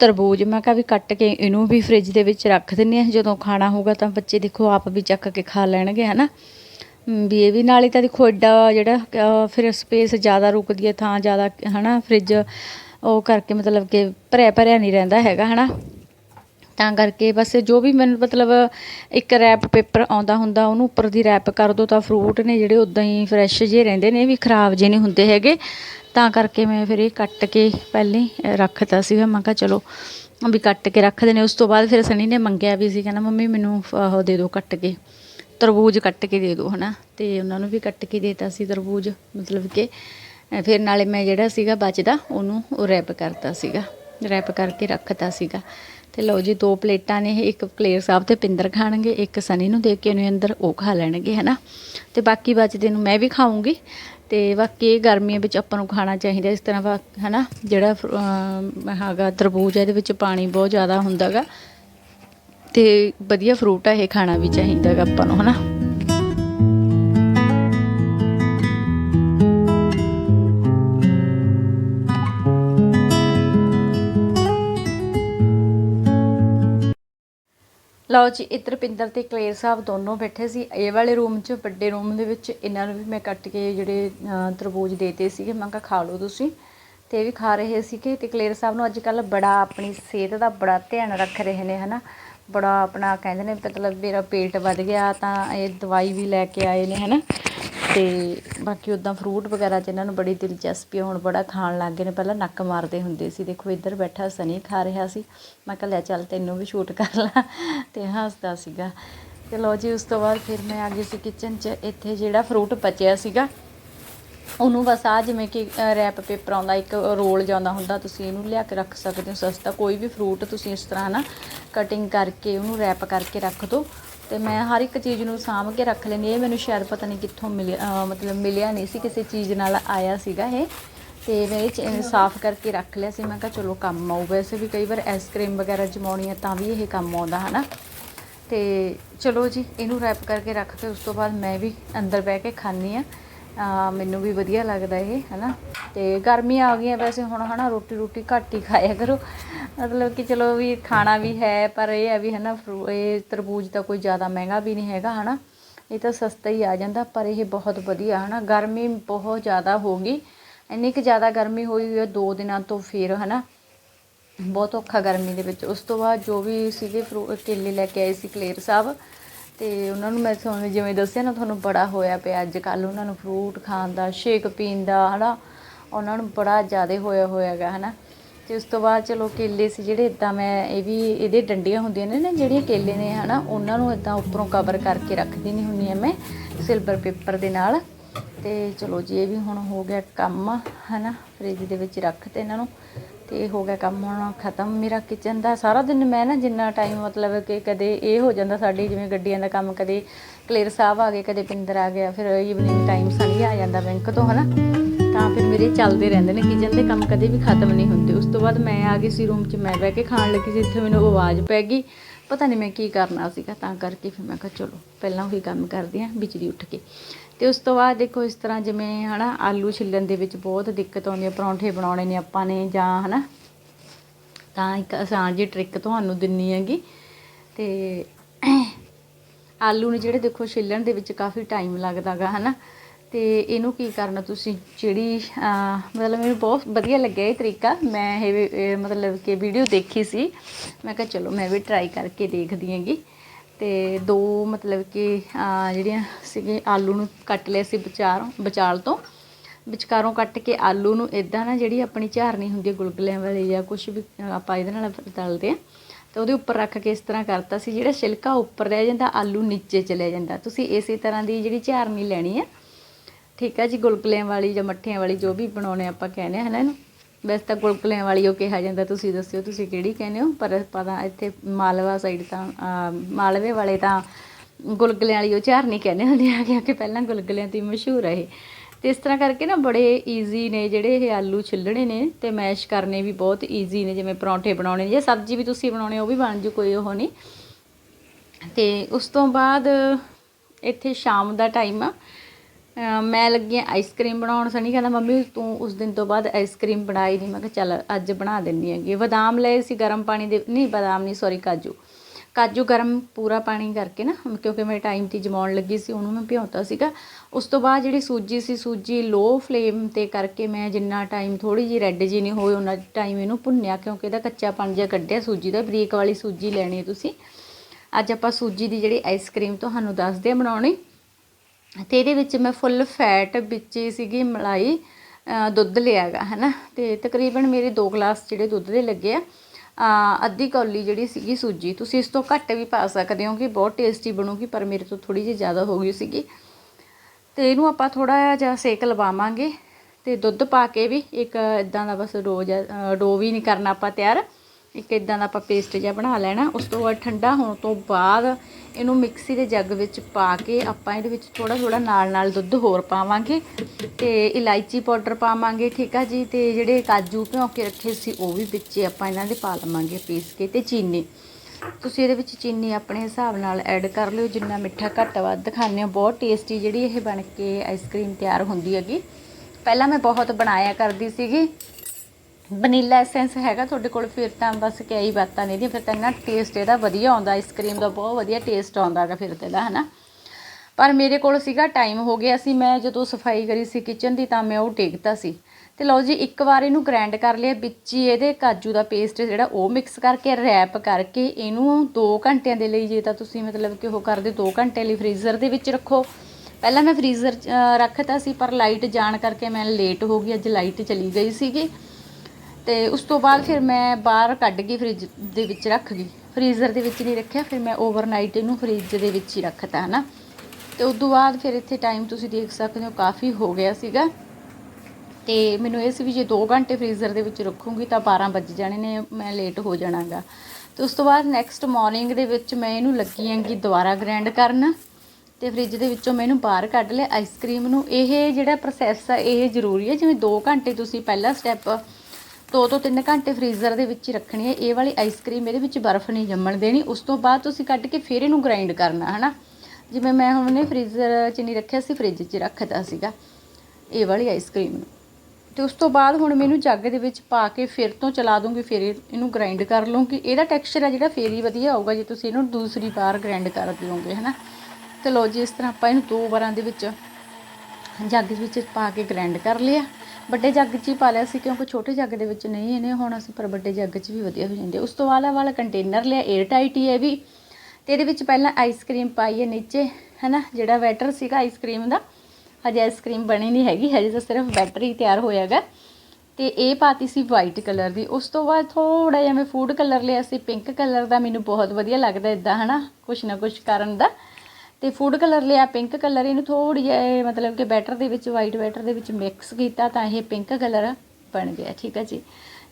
[SPEAKER 2] ਤਰਬੂਜ। ਮੈਂ ਕਿਹਾ ਵੀ ਕੱਟ ਕੇ ਇਹਨੂੰ ਵੀ ਫ੍ਰਿਜ ਦੇ ਵਿੱਚ ਰੱਖ ਦਿੰਨੇ ਆ ਜਦੋਂ ਖਾਣਾ ਹੋਊਗਾ ਤਾਂ ਬੱਚੇ ਦੇਖੋ ਆਪ ਵੀ ਚੱਕ ਕੇ ਖਾ ਲੈਣਗੇ ਹੈ ਨਾ ਵੀ ਇਹ ਵੀ ਨਾਲੇ ਤਾਂ ਦੇਖੋ ਐਡਾ ਜਿਹੜਾ ਫਿਰ ਸਪੇਸ ਜ਼ਿਆਦਾ ਰੁਕਦੀ ਹੈ, ਥਾਂ ਜ਼ਿਆਦਾ ਹੈ ਨਾ ਫ੍ਰਿਜ ਉਹ ਕਰਕੇ ਮਤਲਬ ਕਿ ਭਰਿਆ ਭਰਿਆ ਨਹੀਂ ਰਹਿੰਦਾ ਹੈਗਾ ਹੈ ਨਾ ਤਾਂ ਕਰਕੇ ਬਸ ਜੋ ਵੀ ਮੈਨੂੰ ਮਤਲਬ ਇੱਕ ਰੈਪ ਪੇਪਰ ਆਉਂਦਾ ਹੁੰਦਾ, ਉਹਨੂੰ ਉੱਪਰ ਦੀ ਰੈਪ ਕਰ ਦਿਉ ਤਾਂ ਫਰੂਟ ਨੇ ਜਿਹੜੇ ਉੱਦਾਂ ਹੀ ਫਰੈਸ਼ ਜਿਹੇ ਰਹਿੰਦੇ ਨੇ ਵੀ ਖਰਾਬ ਜਿਹੇ ਨਹੀਂ ਹੁੰਦੇ ਹੈਗੇ। ਤਾਂ ਕਰਕੇ ਮੈਂ ਫਿਰ ਇਹ ਕੱਟ ਕੇ ਪਹਿਲੇ ਹੀ ਰੱਖਤਾ ਸੀਗਾ ਮੈਂ ਕਿਹਾ ਚਲੋ, ਵੀ ਕੱਟ ਕੇ ਰੱਖਦੇ ਨੇ ਉਸ ਤੋਂ ਬਾਅਦ ਫਿਰ ਸਨੀ ਨੇ ਮੰਗਿਆ ਵੀ ਸੀ, ਕਹਿੰਦਾ, ਮੰਮੀ, ਮੈਨੂੰ ਉਹ ਦੇ ਦਿਓ ਕੱਟ ਕੇ। ਤਰਬੂਜ ਕੱਟ ਕੇ ਦੇ ਦਿਓ ਹਨਾ? ਤੇ ਉਹਨਾਂ ਨੂੰ ਵੀ ਕੱਟ ਕੇ ਦੇਤਾ ਸੀ ਤਰਬੂਜ, ਮਤਲਬ ਕਿ ਫਿਰ ਨਾਲੇ ਮੈਂ ਜਿਹੜਾ ਸੀਗਾ ਬਚਦਾ, ਉਹਨੂੰ ਉਹ ਰੈਪ ਕਰਤਾ ਸੀਗਾ। ਰੈਪ ਕਰਕੇ ਰੱਖਤਾ ਸੀਗਾ। ਤੇ ਲਓ ਜੀ ਦੋ ਪਲੇਟਾਂ ਨੇ ਇਹ, ਇੱਕ ਕਲੇਰ ਸਾਹਿਬ ਤੇ ਪਿੰਦਰ ਖਾਣਗੇ ਇੱਕ ਸਨੀ ਨੂੰ ਦੇ ਕੇ ਉਹਨੇ ਅੰਦਰ ਉਹ ਖਾ ਲੈਣਗੇ ਹਨਾ? ਤੇ ਬਾਕੀ ਬਚਦੇ ਨੂੰ ਮੈਂ ਵੀ ਖਾਊਂਗੀ। ਤੇ ਬਾਕੀ ਇਹ ਗਰਮੀਆਂ ਵਿੱਚ ਆਪਾਂ ਨੂੰ ਖਾਣਾ ਚਾਹੀਦਾ ਇਸ ਤਰ੍ਹਾਂ ਵਾ ਹਨਾ? ਜਿਹੜਾ ਫਰ- ਹੈਗਾ ਤਰਬੂਜ ਇਹਦੇ ਵਿੱਚ ਪਾਣੀ ਬਹੁਤ ਜ਼ਿਆਦਾ ਹੁੰਦਾਗਾ। ਤੇ ਵਧੀਆ ਫਰੂਟ ਆ ਇਹ ਖਾਣਾ ਵੀ ਚਾਹੀਦਾ ਗਾ ਆਪਾਂ ਨੂੰ ਹਨਾ? ਲਓ ਜੀ, ਇੱਧਰ ਪਿੰਦਰ ਤੇ ਕਲੇਰ ਸਾਹਿਬ ਦੋਨੋਂ ਬੈਠੇ ਸੀ। ਇਹ ਵਾਲੇ ਰੂਮ 'ਚ, ਵੱਡੇ ਰੂਮ ਦੇ ਵਿੱਚ ਇਹਨਾਂ ਨੂੰ ਵੀ ਮੈਂ ਕੱਟ ਕੇ ਜਿਹੜੇ ਤਰਬੂਜ ਦੇਤੇ ਸੀਗੇ। ਮੈਂ ਕਿਹਾ, ਖਾ ਲਓ ਤੁਸੀਂ। ਤੇ ਇਹ ਵੀ ਖਾ ਰਹੇ ਸੀਗੇ। ਤੇ ਕਲੇਰ ਸਾਹਿਬ ਨੂੰ ਅੱਜ ਕੱਲ ਬੜਾ ਆਪਣੀ ਸਿਹਤ ਦਾ ਬੜਾ ਧਿਆਨ ਰੱਖ ਰਹੇ ਨੇ, ਹਨਾ? ਬੜਾ ਆਪਣਾ ਕਹਿੰਦੇ ਨੇ, ਮਤਲਬ ਮੇਰਾ ਪੇਟ ਵੱਧ ਗਿਆ ਤਾਂ ਇਹ ਦਵਾਈ ਵੀ ਲੈ ਕੇ ਆਏ ਨੇ, ਹਨਾ? ਅਤੇ ਬਾਕੀ ਉੱਦਾਂ ਫਰੂਟ ਵਗੈਰਾ 'ਚ ਇਹਨਾਂ ਨੂੰ ਬੜੀ ਦਿਲਚਸਪੀ ਆ, ਹੁਣ ਬੜਾ ਖਾਣ ਲੱਗ ਗਏ ਨੇ ਪਹਿਲਾਂ ਨੱਕ ਮਾਰਦੇ ਹੁੰਦੇ ਸੀ ਦੇਖੋ ਇੱਧਰ ਬੈਠਾ ਸਨੀ ਖਾ ਰਿਹਾ ਸੀ ਮੈਂ ਕਿਹਾ ਲੈ ਚੱਲ ਤੈਨੂੰ ਵੀ ਸ਼ੂਟ ਕਰ ਲਾ ਅਤੇ ਹੱਸਦਾ ਸੀਗਾ। ਤੇ ਲਓ ਜੀ ਉਸ ਤੋਂ ਬਾਅਦ ਫਿਰ ਮੈਂ ਆ ਗਈ ਸੀ ਕਿਚਨ 'ਚ ਇੱਥੇ ਜਿਹੜਾ ਫਰੂਟ ਬਚਿਆ ਸੀਗਾ ਉਹਨੂੰ ਬਸ ਆ ਜਿਵੇਂ ਕਿ ਰੈਪ ਪੇਪਰ ਆਉਂਦਾ ਇੱਕ ਰੋਲ ਜਾਂਦਾ ਹੁੰਦਾ ਤੁਸੀਂ ਇਹਨੂੰ ਲਿਆ ਕੇ ਰੱਖ ਸਕਦੇ ਹੋ ਸਸਤਾ ਕੋਈ ਵੀ ਫਰੂਟ ਤੁਸੀਂ ਇਸ ਤਰ੍ਹਾਂ ਨਾ ਕਟਿੰਗ ਕਰਕੇ ਉਹਨੂੰ ਰੈਪ ਕਰਕੇ ਰੱਖ ਦਿਓ ਤੇ ਮੈਂ ਹਰ ਇੱਕ ਚੀਜ਼ ਨੂੰ ਸਾਂਭ ਕੇ ਰੱਖ ਲੈਂਦੀ ਇਹ ਮੈਨੂੰ ਸ਼ਾਇਦ ਪਤਾ ਨਹੀਂ ਕਿੱਥੋਂ ਮਿਲਿਆ ਮਤਲਬ ਮਿਲਿਆ ਨਹੀਂ ਸੀ, ਕਿਸੇ ਚੀਜ਼ ਨਾਲ ਆਇਆ ਸੀਗਾ ਇਹ। ਤੇ ਮੈਂ ਇਹ 'ਚ ਸਾਫ਼ ਕਰਕੇ ਰੱਖ ਲਿਆ ਸੀ। ਮੈਂ ਕਿਹਾ ਚਲੋ ਕੰਮ ਆਊ। ਵੈਸੇ ਵੀ ਕਈ ਵਾਰ ਆਈਸਕ੍ਰੀਮ ਵਗੈਰਾ ਜਮਾਉਣੀ ਹੈ ਤਾਂ ਵੀ ਇਹ ਕੰਮ ਆਉਂਦਾ, ਹਨਾ? ਤੇ ਚਲੋ ਜੀ, ਇਹਨੂੰ ਰੈਪ ਕਰਕੇ ਰੱਖ ਕੇ ਉਸ ਤੋਂ ਬਾਅਦ ਮੈਂ ਵੀ ਅੰਦਰ ਬਹਿ ਕੇ ਖਾਂਦੀ ਆ ਮੈਨੂੰ ਵੀ ਵਧੀਆ ਲੱਗਦਾ ਇਹ, ਹਨਾ? ਤੇ ਗਰਮੀਆਂ ਆ ਗਈਆਂ ਵੈਸੇ ਹੁਣ, ਹਨਾ? ਰੋਟੀ ਰੋਟੀ ਘੱਟ ਹੀ ਖਾਇਆ ਕਰੋ। ਮਤਲਬ ਕਿ ਚਲੋ ਵੀ ਖਾਣਾ ਵੀ ਹੈ, ਪਰ ਇਹ ਹੈ ਵੀ, ਹਨਾ, ਫਰੂ- ਇਹ ਤਰਬੂਜ ਤਾਂ ਕੋਈ ਜ਼ਿਆਦਾ ਮਹਿੰਗਾ ਵੀ ਨਹੀਂ ਹੈਗਾ, ਹਨਾ? ਇਹ ਤਾਂ ਸਸਤਾ ਹੀ ਆ ਜਾਂਦਾ, ਪਰ ਇਹ ਬਹੁਤ ਵਧੀਆ, ਹਨਾ? ਗਰਮੀ ਬਹੁਤ ਜ਼ਿਆਦਾ ਹੋ ਗਈ। ਇੰਨੀ ਕੁ ਜ਼ਿਆਦਾ ਗਰਮੀ ਹੋਈ ਹੋਈ ਹੈ, ਦੋ ਦਿਨਾਂ ਤੋਂ ਫਿਰ, ਹਨਾ? ਬਹੁਤ ਔਖਾ ਗਰਮੀ ਦੇ ਵਿੱਚ। ਉਸ ਤੋਂ ਬਾਅਦ ਜੋ ਵੀ ਸੀਗੇ ਫਰੂ, ਕੇਲੇ ਲੈ ਕੇ ਆਏ ਸੀ ਕਲੇਰ ਸਾਹਿਬ ਤੇ ਉਹਨਾਂ ਨੂੰ ਮੈਂ ਤੁਹਾਨੂੰ ਜਿਵੇਂ ਦੱਸਿਆ ਨਾ, ਤੁਹਾਨੂੰ ਬੜਾ ਹੋਇਆ ਪਿਆ ਅੱਜ ਕੱਲ ਉਹਨਾਂ ਨੂੰ ਫਰੂਟ ਖਾਣ ਦਾ ਸ਼ੇਕ ਪੀਣ ਦਾ, ਹਨਾ? ਉਹਨਾਂ ਨੂੰ ਬੜਾ ਜ਼ਿਆਦਾ ਹੋਇਆ ਹੋਇਆਗਾ ਹਨਾ? ਤੇ ਉਸ ਤੋਂ ਬਾਅਦ ਚਲੋ ਕੇਲੇ ਸੀ ਜਿਹੜੇ ਇਦਾਂ ਮੈਂ ਇਹ ਵੀ ਇਹਦੇ ਡੰਡੀਆਂ ਹੁੰਦੀਆਂ ਨੇ ਨਾ, ਜਿਹੜੀਆਂ ਕੇਲੇ ਨੇ, ਹਨਾ? ਉਹਨਾਂ ਨੂੰ ਇਦਾਂ ਉੱਪਰੋਂ ਕਵਰ ਕਰਕੇ ਰੱਖਦੀ ਨਹੀਂ ਹੁੰਦੀ ਆ ਮੈਂ ਸਿਲਵਰ ਪੇਪਰ ਦੇ ਨਾਲ। ਤੇ ਚਲੋ ਜੀ ਇਹ ਵੀ ਹੁਣ ਹੋ ਗਿਆ ਕੰਮ, ਹਨਾ? ਫ੍ਰਿਜ ਦੇ ਵਿੱਚ ਰੱਖ ਤੇ ਇਹਨਾਂ ਨੂੰ। ਤੇ ਹੋ ਗਿਆ ਕੰਮ ਹੁਣ ਖਤਮ। ਮੇਰਾ ਕਿਚਨ ਦਾ ਸਾਰਾ ਦਿਨ ਮੈਂ ਨਾ ਜਿੰਨਾ ਟਾਈਮ ਮਤਲਬ ਕਿ ਕਦੇ ਇਹ ਹੋ ਜਾਂਦਾ ਸਾਡੀ, ਜਿਵੇਂ ਗੱਡੀਆਂ ਦਾ ਕੰਮ ਕਦੇ ਕਲੇਰ ਸਾਹਿਬ ਆ ਗਏ, ਕਦੇ ਪਿੰਦਰ ਆ ਗਿਆ, ਫਿਰ ਈਵਨਿੰਗ ਟਾਈਮ ਸਣੀ ਆ ਜਾਂਦਾ ਬੈਂਕ ਤੋਂ, ਹਨਾ? ਤਾਂ ਫਿਰ ਮੇਰੇ ਚੱਲਦੇ ਰਹਿੰਦੇ ਨੇ। ਕਿਚਨ ਦੇ ਕੰਮ ਕਦੇ ਵੀ ਖਤਮ ਨਹੀਂ ਹੁੰਦੇ। ਉਸ ਤੋਂ ਬਾਅਦ ਮੈਂ ਆ ਗਈ ਸੀ ਰੂਮ 'ਚ, ਮੈਂ ਬਹਿ ਕੇ ਖਾਣ ਲੱਗੀ ਸੀ, ਇੱਥੇ ਮੈਨੂੰ ਆਵਾਜ਼ ਪੈ ਗਈ। ਪਤਾ ਨਹੀਂ ਮੈਂ ਕੀ ਕਰਨਾ ਸੀਗਾ, ਤਾਂ ਕਰਕੇ ਫਿਰ ਮੈਂ ਕਿਹਾ, ਚਲੋ, ਪਹਿਲਾਂ ਉਹੀ ਕੰਮ ਕਰਦੀ ਆਂ, ਬਿਜਲੀ ਉੱਠ ਕੇ। ਤੇ ਉਸ ਤੋਂ ਬਾਅਦ ਦੇਖੋ ਇਸ ਤਰ੍ਹਾਂ ਜਿਵੇਂ ਹਨਾ, ਆਲੂ ਛਿੱਲਣ ਦੇ ਵਿੱਚ ਬਹੁਤ ਦਿੱਕਤ ਆਉਂਦੀ ਹੈ ਪਰੌਂਠੇ ਬਣਾਉਣੇ ਨੇ ਆਪਾਂ ਨੇ ਜਾਂ ਹਨਾ। ਤਾਂ ਇੱਕ ਆਸਾਨ ਜਿਹੀ ਟ੍ਰਿਕ ਤੁਹਾਨੂੰ ਦਿੰਨੀ ਹੈਗੀ। ਤੇ ਆਲੂ ਨੇ ਜਿਹੜੇ ਦੇਖੋ ਛਿੱਲਣ ਦੇ ਵਿੱਚ ਕਾਫੀ ਟਾਈਮ ਲੱਗਦਾਗਾ ਹਨਾ। ਤੇ ਇਹਨੂੰ ਕੀ ਕਰਨਾ ਤੁਸੀਂ? ਜਿਹੜੀ ਮਤਲਬ ਮੈਨੂੰ ਬਹੁਤ ਵਧੀਆ ਲੱਗਿਆ ਇਹ ਤਰੀਕਾ। ਮੈਂ ਇਹ ਵੀ- ਮਤਲਬ ਕਿ ਵੀਡੀਓ ਦੇਖੀ ਸੀ। ਮੈਂ ਕਿਹਾ ਚਲੋ ਮੈਂ ਵੀ ਟਰਾਈ ਕਰਕੇ ਦੇਖਦੀ ਹਾਂਗੀ। ਤੇ ਦੋ ਮਤਲਬ ਕਿ ਜਿਹੜੀਆਂ ਸੀਗੇ ਆਲੂ ਨੂੰ ਕੱਟ ਲਿਆ ਸੀ ਵਿਚਾਰੋਂ ਵਿਚਾਲ ਤੋਂ। ਵਿਚਕਾਰੋਂ ਕੱਟ ਕੇ ਆਲੂ ਨੂੰ ਇਦਾਂ ਨਾ ਜਿਹੜੀ ਆਪਣੀ ਝਾਰਨੀ ਹੁੰਦੀ ਹੈ ਗੁਲਗੁਲਿਆਂ ਵਾਲੀ ਜਾਂ ਕੁਝ ਵੀ ਆਪਾਂ ਇਹਦੇ ਨਾਲ ਤਲਦੇ ਆ ਤੇ ਉਹਦੇ ਉੱਪਰ ਰੱਖ ਕੇ ਇਸ ਤਰ੍ਹਾਂ ਕਰਤਾ ਸੀ। ਜਿਹੜਾ ਛਿਲਕਾ ਉੱਪਰ ਰਹਿ ਜਾਂਦਾ, ਆਲੂ ਨੀਚੇ ਚਲੇ ਜਾਂਦਾ। ਤੁਸੀਂ ਇਸੇ ਤਰ੍ਹਾਂ ਦੀ ਜਿਹੜੀ ਝਾਰਨੀ ਲੈਣੀ ਹੈ। ਠੀਕ ਹੈ ਜੀ, ਗੁਲਗੁਲਿਆਂ ਵਾਲੀ ਜਾਂ ਮੱਠਿਆਂ ਵਾਲੀ ਜੋ ਵੀ ਬਣਾਉਣੇ ਆਪਾਂ ਕਹਿੰਦੇ ਆ ਹਨਾ ਇਹਨੂੰ। ਵੈਸੇ ਤਾਂ ਗੁਲਗੁਲਿਆਂ ਵਾਲੀ ਉਹ ਕਿਹਾ ਜਾਂਦਾ, ਤੁਸੀਂ ਦੱਸਿਓ, ਤੁਸੀਂ ਕਿਹੜੀ ਕਹਿੰਦੇ ਹੋ? ਪਰ ਪਤਾ ਇੱਥੇ ਮਾਲਵਾ ਸਾਈਡ ਤਾਂ ਮਾਲਵੇ ਵਾਲੇ ਤਾਂ ਗੁਲਗੁਲਿਆਂ ਵਾਲੀ ਉਹ ਝਾਰਨੀ ਕਹਿੰਦੇ ਹੁੰਦੇ ਆ, ਕਿਉਂਕਿ ਪਹਿਲਾਂ ਗੁਲਗੁਲਿਆਂ ਦੀ ਮਸ਼ਹੂਰ ਹੈ ਇਹ। ਤੇ ਇਸ ਤਰ੍ਹਾਂ ਕਰਕੇ ਨਾ ਬੜੇ ਈਜ਼ੀ ਨੇ ਜਿਹੜੇ ਇਹ ਆਲੂ ਛਿੱਲਣੇ ਨੇ, ਤੇ ਮੈਸ਼ ਕਰਨੇ ਵੀ ਬਹੁਤ ਈਜ਼ੀ ਨੇ, ਜਿਵੇਂ ਪਰੌਂਠੇ ਬਣਾਉਣੇ ਜਾਂ ਸਬਜ਼ੀ ਵੀ ਤੁਸੀਂ ਬਣਾਉਣੀ, ਉਹ ਵੀ ਬਣ ਜੂ, ਕੋਈ ਉਹ ਨਹੀਂ। ਤੇ ਉਸ ਤੋਂ ਬਾਅਦ ਇੱਥੇ ਸ਼ਾਮ ਦਾ ਟਾਈਮ ਆ। ਮੈਂ ਲੱਗੀ ਆਂ ਆਈਸਕ੍ਰੀਮ ਬਣਾਉਣ। ਸਣੀ ਕਹਿੰਦਾ, ਮੰਮੀ, ਤੂੰ ਉਸ ਦਿਨ ਤੋਂ ਬਾਅਦ ਆਈਸਕ੍ਰੀਮ ਬਣਾਈ ਨਹੀਂ। ਮੈਂ ਕਿਹਾ, ਚੱਲ, ਅੱਜ ਬਣਾ ਦਿੰਦੀ ਹੈਗੀ। ਬਦਾਮ ਲਏ ਸੀ ਗਰਮ ਪਾਣੀ ਦੇ। ਨਹੀਂ, ਬਦਾਮ ਨਹੀਂ ਸੌਰੀ ਕਾਜੂ। ਕਾਜੂ ਗਰਮ ਪੂਰਾ ਪਾਣੀ ਕਰਕੇ ਨਾ, ਕਿਉਂਕਿ ਮੈਂ ਟਾਈਮ ਤੇ ਜਮਾਉਣ ਲੱਗੀ ਸੀ, ਉਹਨੂੰ ਮੈਂ ਭਿਉਂਤਾ ਸੀਗਾ। ਉਸ ਤੋਂ ਬਾਅਦ ਜਿਹੜੀ ਸੂਜੀ ਸੀ, ਸੂਜੀ ਲੋ ਫਲੇਮ ਤੇ ਕਰਕੇ ਮੈਂ ਜਿੰਨਾ ਟਾਈਮ ਥੋੜੀ ਜਿਹੀ ਰੈੱਡ ਜੀ ਨਹੀਂ ਹੋਈ ਉਹਨਾਂ ਟਾਈਮ ਇਹਨੂੰ ਭੁੰਨਿਆ, ਕਿਉਂਕਿ ਇਹਦਾ ਕੱਚਾ ਪਾਣੀ ਜਿਹਾ ਕੱਢਿਆ ਸੂਜੀ ਦਾ। ਬਰੀਕ ਵਾਲੀ ਸੂਜੀ ਲੈਣੀ ਤੁਸੀਂ। ਅੱਜ ਆਪਾਂ ਸੂਜੀ ਦੀ ਜਿਹੜੀ ਆਈਸਕ੍ਰੀਮ ਤੁਹਾਨੂੰ ਦੱਸਦੇ ਆ ਬਣਾਉਣੀ। ਤੇ ਇਹਦੇ ਵਿੱਚ ਮੈਂ ਫੁੱਲ ਫੈਟ ਵਿੱਚ ਹੀ ਸੀਗੀ ਮਲਾਈ ਅ, ਦੁੱਧ ਲਿਆਗਾ ਹਨਾ? ਤੇ ਤਕਰੀਬਨ ਮੇਰੇ 2 ਗਲਾਸ ਜਿਹੜੇ ਦੁੱਧ ਦੇ ਲੱਗੇ ਆ ਅੱਧੀ ਕੌਲੀ ਜਿਹੜੀ ਸੀਗੀ ਸੂਜੀ। ਤੁਸੀਂ ਇਸ ਤੋਂ ਘੱਟ ਵੀ ਪਾ ਸਕਦੇ ਹੋ ਕਿ ਬਹੁਤ ਟੇਸਟੀ ਬਣੂਗੀ ਪਰ ਮੇਰੇ ਤੋਂ ਥੋੜੀ ਜਿਹੀ ਜ਼ਿਆਦਾ ਹੋ ਗਈ ਸੀਗੀ। ਤੇ ਇਹਨੂੰ ਆਪਾਂ ਥੋੜਾ ਜਿਹਾ ਸੇਕ ਲਵਾਵਾਂਗੇ ਤੇ ਦੁੱਧ ਪਾ ਕੇ ਵੀ ਇੱਕ ਇਦਾਂ ਦਾ ਬਸ ਡੋ ਜਿਹਾ ਡੋ ਵੀ ਨਹੀਂ ਕਰਨਾ ਆਪਾਂ ਤਿਆਰ। ਇੱਕ ਇਦਾਂ ਦਾ ਆਪਾਂ ਪੇਸਟ ਜਿਹਾ ਬਣਾ ਲੈਣਾ, ਉਸ ਤੋਂ ਬਾਅਦ ਠੰਡਾ ਹੋਣ ਤੋਂ ਬਾਅਦ ਇਹਨੂੰ ਮਿਕਸੀ ਦੇ ਜੱਗ ਵਿੱਚ ਪਾ ਕੇ ਆਪਾਂ ਇਹਦੇ ਵਿੱਚ ਥੋੜਾ ਥੋੜਾ ਨਾਲ ਨਾਲ ਦੁੱਧ ਹੋਰ ਪਾਵਾਂਗੇ ਤੇ ਇਲਾਇਚੀ ਪਾਊਡਰ ਪਾਵਾਂਗੇ, ਠੀਕ ਆ ਜੀ? ਤੇ ਜਿਹੜੇ ਕਾਜੂ ਭਿਉਂ ਕੇ ਰੱਖੇ ਸੀ, ਉਹ ਵੀ ਵਿੱਚ ਆਪਾਂ ਇਹਨਾਂ ਦੇ ਪਾ ਲਵਾਂਗੇ ਪੀਸ ਕੇ ਤੇ ਚੀਨੀ। ਤੁਸੀਂ ਇਹਦੇ ਵਿੱਚ ਚੀਨੀ ਆਪਣੇ ਹਿਸਾਬ ਨਾਲ ਐਡ ਕਰ ਲਿਓ, ਜਿੰਨਾ ਮਿੱਠਾ ਘੱਟ ਵੱਧ ਖਾਣੇ ਹੋ। ਬਹੁਤ ਟੇਸਟੀ ਜਿਹੜੀ ਇਹ ਬਣ ਕੇ ਆਈਸਕ੍ਰੀਮ ਤਿਆਰ ਹੁੰਦੀ ਹੈਗੀ। ਪਹਿਲਾਂ ਮੈਂ ਬਹੁਤ ਬਣਾਇਆ ਕਰਦੀ ਸੀਗੀ। ਵਨੀਲਾ ਐਸੈਂਸ ਹੈਗਾ ਤੁਹਾਡੇ ਕੋਲ, ਫਿਰ ਤਾਂ ਬਸ ਕਈ ਬਾਤਾਂ ਨਹੀਂ ਦੀਆਂ ਫਿਰ ਤਾਂ ਇੰਨਾ ਟੇਸਟ ਇਹਦਾ ਵਧੀਆ ਆਉਂਦਾ ਆਈਸਕ੍ਰੀਮ ਦਾ ਬਹੁਤ ਵਧੀਆ ਟੇਸਟ ਆਉਂਦਾਗਾ ਫਿਰ ਤੇ ਇਹਦਾ, ਹਨਾ? ਪਰ ਮੇਰੇ ਕੋਲ ਸੀਗਾ ਟਾਈਮ ਹੋ ਗਿਆ ਸੀ, ਮੈਂ ਜਦੋਂ ਸਫ਼ਾਈ ਕਰੀ ਸੀ ਕਿਚਨ ਦੀ, ਤਾਂ ਮੈਂ ਉਹ ਟੇਕਤਾ ਸੀ। ਤੇ ਲਓ ਜੀ, ਇੱਕ ਵਾਰ ਇਹਨੂੰ ਗ੍ਰਾਈਂਡ ਕਰ ਲਿਆ, ਵਿੱਚ ਹੀ ਇਹਦੇ ਕਾਜੂ ਦਾ ਪੇਸਟ ਜਿਹੜਾ ਉਹ ਮਿਕਸ ਕਰਕੇ ਰੈਪ ਕਰਕੇ, ਇਹਨੂੰ 2 ਘੰਟਿਆਂ ਦੇ ਲਈ ਜੇ ਤਾਂ ਤੁਸੀਂ ਮਤਲਬ ਕਿ ਉਹ ਕਰਦੇ 2 ਘੰਟੇ ਲਈ ਫ੍ਰੀਜ਼ਰ ਦੇ ਵਿੱਚ ਰੱਖੋ। ਪਹਿਲਾਂ ਮੈਂ ਫ੍ਰੀਜ਼ਰ ਰੱਖਤਾ ਸੀ, ਪਰ ਲਾਈਟ ਜਾਣ ਕਰਕੇ ਮੈਂ ਲੇਟ ਹੋ ਗਈ, ਅੱਜ ਲਾਈਟ ਚਲੀ ਗਈ ਸੀਗੀ। ਤੇ ਉਸ ਤੋਂ ਬਾਅਦ ਫਿਰ ਮੈਂ ਬਾਹਰ ਕੱਢ ਗਈ ਫ੍ਰਿਜ ਦੇ ਵਿੱਚ ਰੱਖ ਗਈ। ਫ੍ਰੀਜ਼ਰ ਦੇ ਵਿੱਚ ਨਹੀਂ ਰੱਖਿਆ, ਫਿਰ ਮੈਂ ਓਵਰਨਾਈਟ ਇਹਨੂੰ ਫ੍ਰਿਜ ਦੇ ਵਿੱਚ ਹੀ ਰੱਖਤਾ, ਹਨਾ। ਤੇ ਉਸ ਤੋਂ ਬਾਅਦ ਫਿਰ ਇੱਥੇ ਟਾਈਮ ਤੁਸੀਂ ਦੇਖ ਸਕਦੇ ਹੋ ਕਾਫੀ ਹੋ ਗਿਆ ਸੀਗਾ। ਤੇ ਮੈਨੂੰ ਇਹ ਸੀ ਵੀ ਜੇ 2 ਘੰਟੇ ਫ੍ਰੀਜ਼ਰ ਦੇ ਵਿੱਚ ਰੱਖੂੰਗੀ ਤਾਂ 12 ਵੱਜ ਜਾਣੇ ਨੇ, ਮੈਂ ਲੇਟ ਹੋ ਜਾਣਾਗਾ। ਤੇ ਉਸ ਤੋਂ ਬਾਅਦ ਨੈਕਸਟ ਮਾਰਨਿੰਗ ਦੇ ਵਿੱਚ ਮੈਂ ਇਹਨੂੰ ਲੱਗੀ ਆਂਗੀ ਦੁਬਾਰਾ ਗ੍ਰਾਈਂਡ ਕਰਨ। ਤੇ ਫ੍ਰਿਜ ਦੇ ਵਿੱਚੋਂ ਮੈਂ ਇਹਨੂੰ ਬਾਹਰ ਕੱਢ ਲਿਆ। ਆਈਸਕ੍ਰੀਮ ਨੂੰ ਇਹ ਜਿਹੜਾ ਪ੍ਰੋਸੈਸ ਆ, ਇਹ ਜ਼ਰੂਰੀ ਹੈ ਜਿਵੇਂ 2 ਘੰਟੇ ਤੁਸੀਂ ਪਹਿਲਾ ਸਟੈਪ 2 ਤੋਂ 3 ਘੰਟੇ ਫ੍ਰੀਜ਼ਰ ਦੇ ਵਿੱਚ ਰੱਖਣੀ ਹੈ। ਇਹ ਵਾਲੀ ਆਈਸਕ੍ਰੀਮ ਇਹਦੇ ਵਿੱਚ ਬਰਫ਼ ਨਹੀਂ ਜੰਮਣ ਦੇਣੀ। ਉਸ ਤੋਂ ਬਾਅਦ ਤੁਸੀਂ ਕੱਢ ਕੇ ਫਿਰ ਇਹਨੂੰ ਗ੍ਰਾਈਂਡ ਕਰਨਾ, ਹਨਾ? ਜਿਵੇਂ ਮੈਂ ਹੁਣ ਨੇ ਫ੍ਰੀਜ਼ਰ 'ਚ ਨਹੀਂ ਰੱਖਿਆ ਸੀ ਫ੍ਰਿਜ 'ਚ ਰੱਖਦਾ ਸੀਗਾ, ਇਹ ਵਾਲੀ ਆਈਸਕ੍ਰੀਮ ਨੂੰ। ਤੇ ਉਸ ਤੋਂ ਬਾਅਦ ਹੁਣ ਮੈਨੂੰ ਜੱਗ ਦੇ ਵਿੱਚ ਪਾ ਕੇ ਫਿਰ ਤੋਂ ਚਲਾ ਦੂੰਗੀ, ਫਿਰ ਇਹਨੂੰ ਗ੍ਰਾਈਂਡ ਕਰ ਲੂੰਗੀ ਇਹਦਾ ਟੈਕਸਚਰ ਹੈ ਜਿਹੜਾ ਫੇਰ ਹੀ ਵਧੀਆ ਹੋਊਗਾ ਜੇ ਤੁਸੀਂ ਇਹਨੂੰ ਦੂਸਰੀ ਵਾਰ ਗ੍ਰਾਈਂਡ ਕਰ ਦਿਓਗੇ, ਹਨਾ? ਤੇ ਲਓ ਜੀ, ਇਸ ਤਰ੍ਹਾਂ ਆਪਾਂ ਇਹਨੂੰ ਦੋ ਵਾਰਾਂ ਦੇ ਵਿੱਚ ਜੱਗ ਵਿੱਚ ਪਾ ਕੇ ਗ੍ਰਾਈਂਡ ਕਰ ਲਿਆ। ਵੱਡੇ ਜੱਗ 'ਚ ਹੀ ਪਾ ਲਿਆ ਸੀ ਕਿਉਂਕਿ ਛੋਟੇ ਜੱਗ ਦੇ ਵਿੱਚ ਨਹੀਂ ਇਹਨੇ, ਹੁਣ ਅਸੀਂ ਪਰ ਵੱਡੇ ਜੱਗ 'ਚ ਵੀ ਵਧੀਆ ਹੋ ਜਾਂਦੇ ਉਸ ਤੋਂ ਬਾਅਦ ਆਹ ਵਾਲਾ ਕੰਟੇਨਰ ਲਿਆ 에ਅਰ ਟਾਈਟ ਹੀ ਹੈ ਵੀ। ਤੇ ਇਹਦੇ ਵਿੱਚ ਪਹਿਲਾਂ ਆਈਸਕ੍ਰੀਮ ਪਾਈ ਹੈ ਨੀਚੇ, ਹਨਾ, ਜਿਹੜਾ ਵੈਟਰ ਸੀਗਾ ਆਈਸਕ੍ਰੀਮ ਦਾ। ਹਜੇ ਆਈਸਕ੍ਰੀਮ ਬਣੀ ਨਹੀਂ ਹੈਗੀ, ਹਜੇ ਤਾਂ ਸਿਰਫ ਬੈਟਰ ਹੀ ਤਿਆਰ ਹੋਇਆਗਾ। ਤੇ ਇਹ ਪਾਤੀ ਸੀ ਵਾਈਟ ਕਲਰ ਦੀ। ਉਸ ਤੋਂ ਬਾਅਦ ਥੋੜਾ ਜਿਹਾ ਮੈਂ ਫੂਡ ਕਲਰ ਲਿਆ ਸੀ ਪਿੰਕ ਕਲਰ ਦਾ। ਮੈਨੂੰ ਬਹੁਤ ਵਧੀਆ ਲੱਗਦਾ ਇਦਾਂ ਹਨਾ, ਕੁਛ ਨਾ ਕੁਛ ਕਰਨ ਦਾ। ਤੇ ਫੂਡ ਕਲਰ ਲਿਆ ਪਿੰਕ ਕਲਰ ਇਹਨੂੰ ਥੋੜੀ ਜਿਹੀ ਮਤਲਬ ਕਿ ਬੈਟਰ ਦੇ ਵਿੱਚ ਵਾਈਟ ਬੈਟਰ ਦੇ ਵਿੱਚ ਮਿਕਸ ਕੀਤਾ ਤਾਂ ਇਹ ਪਿੰਕ ਕਲਰ ਬਣ ਗਿਆ ਠੀਕ ਹੈ ਜੀ।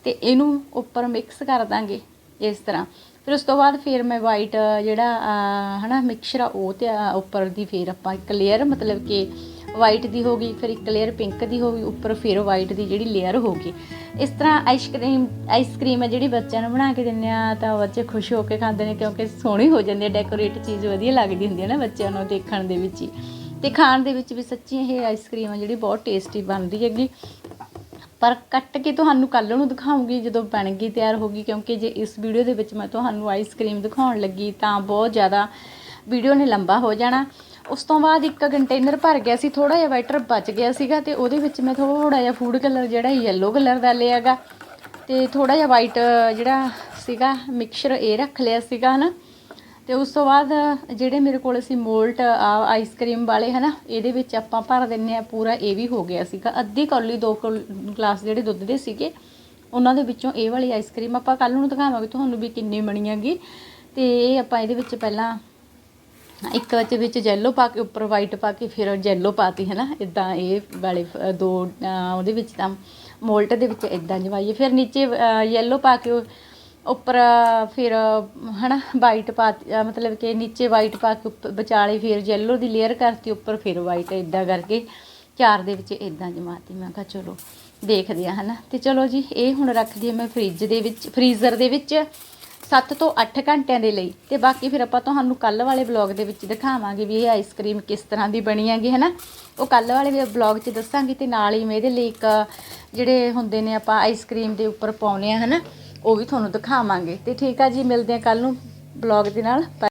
[SPEAKER 2] ਤੇ ਇਹਨੂੰ ਉੱਪਰ ਮਿਕਸ ਕਰ ਦਾਂਗੇ ਇਸ ਤਰ੍ਹਾਂ। ਫਿਰ ਉਸ ਤੋਂ ਬਾਅਦ ਫਿਰ ਮੈਂ ਵਾਈਟ ਜਿਹੜਾ ਅਹ, ਹਨਾ ਮਿਕਸਚਰ ਆ ਉਹ ਤੇ ਉੱਪਰ ਦੀ ਫਿਰ ਆਪਾਂ ਇੱਕ ਲੇਅਰ ਮਤਲਬ ਕਿ ਵਾਈਟ ਦੀ ਹੋ ਗਈ, ਫਿਰ ਇੱਕ ਲੇਅਰ ਪਿੰਕ ਦੀ ਹੋ ਗਈ, ਉੱਪਰ ਫਿਰ ਵਾਈਟ ਦੀ ਜਿਹੜੀ ਲੇਅਰ ਹੋ ਗਈ। ਇਸ ਤਰ੍ਹਾਂ ਆਈਸਕ੍ਰੀਮ ਆਈਸਕ੍ਰੀਮ ਹੈ ਜਿਹੜੀ ਬੱਚਿਆਂ ਨੂੰ ਬਣਾ ਕੇ ਦਿੰਦੇ ਆ, ਤਾਂ ਬੱਚੇ ਖੁਸ਼ ਹੋ ਕੇ ਖਾਂਦੇ ਨੇ ਕਿਉਂਕਿ ਸੋਹਣੀ ਹੋ ਜਾਂਦੀ ਹੈ ਡੈਕੋਰੇਟ ਚੀਜ਼ ਵਧੀਆ ਲੱਗਦੀ ਹੁੰਦੀ ਹੈ ਨਾ ਬੱਚਿਆਂ ਨੂੰ ਦੇਖਣ ਦੇ ਵਿੱਚ ਹੀ। ਤੇ ਖਾਣ ਦੇ ਵਿੱਚ ਵੀ ਸੱਚੀ ਇਹ ਆਈਸਕ੍ਰੀਮ ਹੈ ਜਿਹੜੀ ਬਹੁਤ ਟੇਸਟੀ ਬਣਦੀ ਹੈਗੀ। ਪਰ ਕੱਟ ਕੇ ਤੁਹਾਨੂੰ ਕੱਲ ਨੂੰ ਦਿਖਾਉਂਗੀ ਜਦੋਂ ਬਣ ਗਈ, ਤਿਆਰ ਹੋ ਗਈ, ਕਿਉਂਕਿ ਜੇ ਇਸ ਵੀਡੀਓ ਦੇ ਵਿੱਚ ਮੈਂ ਤੁਹਾਨੂੰ ਆਈਸਕ੍ਰੀਮ ਦਿਖਾਉਣ ਲੱਗੀ ਤਾਂ ਬਹੁਤ ਜ਼ਿਆਦਾ ਵੀਡੀਓ ਨੇ ਲੰਬਾ ਹੋ ਜਾਣਾ। ਉਸ ਤੋਂ ਬਾਅਦ ਇੱਕ ਕੰਟੇਨਰ ਭਰ ਗਿਆ ਸੀ ਥੋੜਾ ਜਿਹਾ ਬੈਟਰ ਬਚ ਗਿਆ ਸੀਗਾ ਤੇ ਉਹਦੇ ਵਿੱਚ ਮੈਂ ਥੋੜਾ ਜਿਹਾ ਫੂਡ ਕਲਰ ਜਿਹੜਾ ਯੈਲੋ ਕਲਰ ਦਾ ਲਿਆਗਾ ਤੇ ਥੋੜਾ ਜਿਹਾ ਵਾਈਟ ਜਿਹੜਾ ਸੀਗਾ ਮਿਕਸਚਰ ਇਹ ਰੱਖ ਲਿਆ ਸੀਗਾ ਹਨਾ। ਤੇ ਉਸ ਤੋਂ ਬਾਅਦ ਜਿਹੜੇ ਮੇਰੇ ਕੋਲ ਸੀ ਮੋਲਟ ਆਈਸਕ੍ਰੀਮ ਵਾਲੇ ਹਨਾ, ਇਹਦੇ ਵਿੱਚ ਆਪਾਂ ਭਰ ਦਿੰਨੇ ਆ, ਪੂਰਾ ਇਹ ਵੀ ਹੋ ਗਿਆ ਸੀਗਾ। ਅੱਧੀ ਕੌਲੀ, ਦੋ ਕੌਲ- ਗਲਾਸ ਜਿਹੜੇ ਦੁੱਧ ਦੇ ਸੀਗੇ, ਉਹਨਾਂ ਦੇ ਵਿੱਚੋਂ ਇਹ ਵਾਲੀ ਆਈਸਕ੍ਰੀਮ ਆਪਾਂ ਕੱਲ ਨੂੰ ਦਿਖਾਵਾਂਗੇ, ਤੁਹਾਨੂੰ ਵੀ ਕਿੰਨੀ ਬਣੀ ਹੈਗੀ। ਤੇ ਇਹ ਆਪਾਂ ਇਹਦੇ ਵਿੱਚ ਪਹਿਲਾਂ ਇੱਕ ਵਿੱਚ ਵਿੱਚ ਜੈਲੋ ਪਾ ਕੇ, ਉੱਪਰ ਵਾਈਟ ਪਾ ਕੇ, ਫਿਰ ਜੈਲੋ ਪਾਤੀ ਹੈ ਨਾ ਇਦਾਂ ਇਹ ਵਾਲੇ ਦੋ ਉਹਦੇ ਵਿੱਚ ਤਾਂ ਮੋਲਟ ਦੇ ਵਿੱਚ ਇਦਾਂ ਜਮਾਈਏ। ਫਿਰ ਨੀਚੇ ਯੈਲੋ ਪਾ ਕੇ ਉੱਪਰ, ਫਿਰ, ਹਨਾ ਵਾਈਟ ਪਾ ਮਤਲਬ ਕਿ ਨੀਚੇ ਵਾਈਟ ਪਾ ਕੇ, ਉੱਪਰ ਵਿਚਾਲੇ ਫਿਰ ਯੈਲੋ ਦੀ ਲੇਅਰ ਕਰਤੀ, ਉੱਪਰ ਫਿਰ ਵਾਈਟ ਇਦਾਂ ਕਰਕੇ ਚਾਰ ਦੇ ਵਿੱਚ ਇਦਾਂ ਜਮਾਤੀ। ਮੈਂ ਕਿਹਾ, ਚਲੋ, ਦੇਖਦੇ ਆ ਹਨਾ? ਤੇ ਚਲੋ ਜੀ, ਇਹ ਹੁਣ ਰੱਖਦੀ ਆ ਮੈਂ ਫ੍ਰਿਜ ਦੇ ਵਿੱਚ ਫ੍ਰੀਜ਼ਰ ਦੇ ਵਿੱਚ। 7 ਤੋਂ 8 ਘੰਟਿਆਂ ਦੇ ਲਈ। ਤੇ ਬਾਕੀ ਫਿਰ ਆਪਾਂ ਤੁਹਾਨੂੰ ਕੱਲ ਵਾਲੇ ਵਲੌਗ ਦੇ ਵਿੱਚ ਦਿਖਾਵਾਂਗੇ ਵੀ ਇਹ ਆਈਸਕ੍ਰੀਮ ਕਿਸ ਤਰ੍ਹਾਂ ਦੀ ਬਣੀ ਹੈਗੀ, ਹਨਾ? ਉਹ ਕੱਲ ਵਾਲੇ ਵਲੌਗ 'ਚ ਦੱਸਾਂਗੇ ਤੇ ਨਾਲ ਹੀ ਮੈਂ ਇਹਦੇ ਲਈ ਇੱਕ, ਜਿਹੜੇ ਹੁੰਦੇ ਨੇ ਆਪਾਂ ਆਈਸਕ੍ਰੀਮ ਦੇ ਉੱਪਰ ਪਾਉਨੇ ਆ, ਹਨਾ? ਉਹ ਵੀ ਤੁਹਾਨੂੰ ਦਿਖਾਵਾਂਗੇ। ਤੇ ਠੀਕ ਆ ਜੀ, ਮਿਲਦੇ ਆ ਕੱਲ ਨੂੰ ਵਲੌਗ ਦੇ ਨਾਲ।